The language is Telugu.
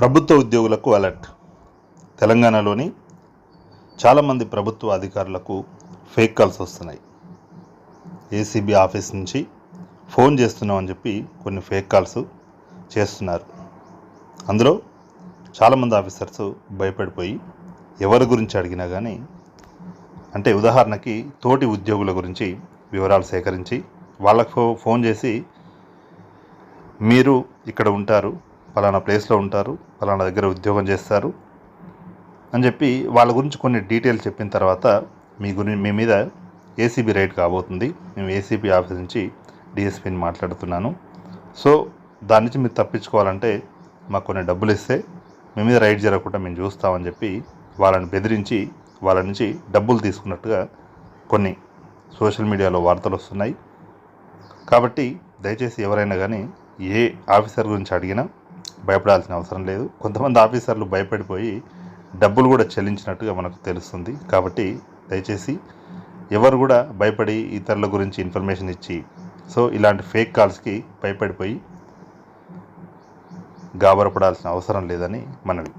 ప్రభుత్వ ఉద్యోగులకు అలర్ట్. తెలంగాణలోని చాలామంది ప్రభుత్వ అధికారులకు ఫేక్ కాల్స్ వస్తున్నాయి. ఏసీబీ ఆఫీస్ నుంచి ఫోన్ చేస్తున్నామని చెప్పి కొన్ని ఫేక్ కాల్స్ చేస్తున్నారు. అందులో చాలామంది ఆఫీసర్స్ భయపడిపోయి ఎవరి గురించి అడిగినా కానీ అంటే ఉదాహరణకి తోటి ఉద్యోగుల గురించి వివరాలు సేకరించి వాళ్ళకు ఫోన్ చేసి మీరు ఇక్కడ ఉంటారు పలానా ప్లేస్లో ఉంటారు పలానా దగ్గర ఉద్యోగం చేస్తారు అని చెప్పి వాళ్ళ గురించి కొన్ని డీటెయిల్స్ చెప్పిన తర్వాత మీ గురి మీ మీద ఏసీబీ రైడ్ కాబోతుంది. మేము ఏసీబీ ఆఫీస్ నుంచి డిఎస్పీని మాట్లాడుతున్నాను. సో దాని నుంచి మీరు తప్పించుకోవాలంటే మాకు కొన్ని డబ్బులు ఇస్తే మీ మీద రైడ్ జరగకుండా మేము చూస్తామని చెప్పి వాళ్ళని బెదిరించి వాళ్ళ నుంచి డబ్బులు తీసుకున్నట్టుగా కొన్ని సోషల్ మీడియాలో వార్తలు వస్తున్నాయి. కాబట్టి దయచేసి ఎవరైనా కానీ ఏ ఆఫీసర్ గురించి అడిగినా భయపడాల్సిన అవసరం లేదు. కొంతమంది ఆఫీసర్లు భయపడిపోయి డబ్బులు కూడా చెల్లించినట్టుగా మనకు తెలుస్తుంది. కాబట్టి దయచేసి ఎవరు కూడా భయపడి ఇతరుల గురించి ఇన్ఫర్మేషన్ ఇచ్చి సో ఇలాంటి ఫేక్ కాల్స్కి భయపడిపోయి గాబరపడాల్సిన అవసరం లేదని మనవి.